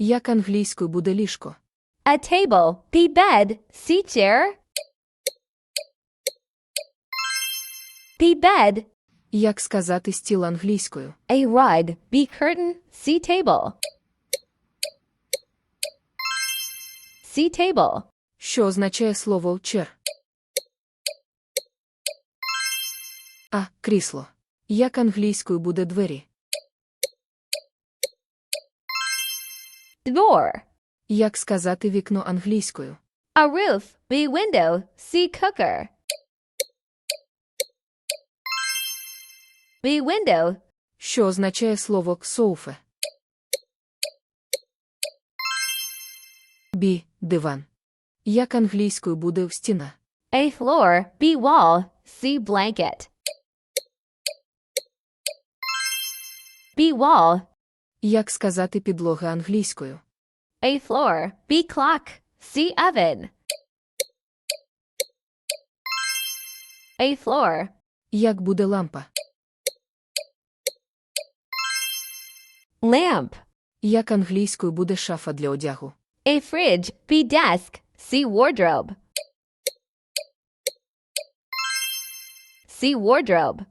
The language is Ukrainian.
Як англійською буде ліжко? A table. B bed. C chair. B bed. Як сказати стіл англійською? A rug. B curtain. C table. C table. Що означає слово chair? А. Крісло. Як англійською буде двері? Door. Як сказати вікно англійською? A roof. B window. C cooker. B window. Що означає слово соуфе? Бі. Диван. Як англійською буде в стіна? A floor. B wall. C blanket. B wall. Як сказати підлога англійською? A floor. B clock. C oven. A floor. Як буде лампа? Lamp. Як англійською буде шафа для одягу? A fridge. B desk. C wardrobe. C wardrobe.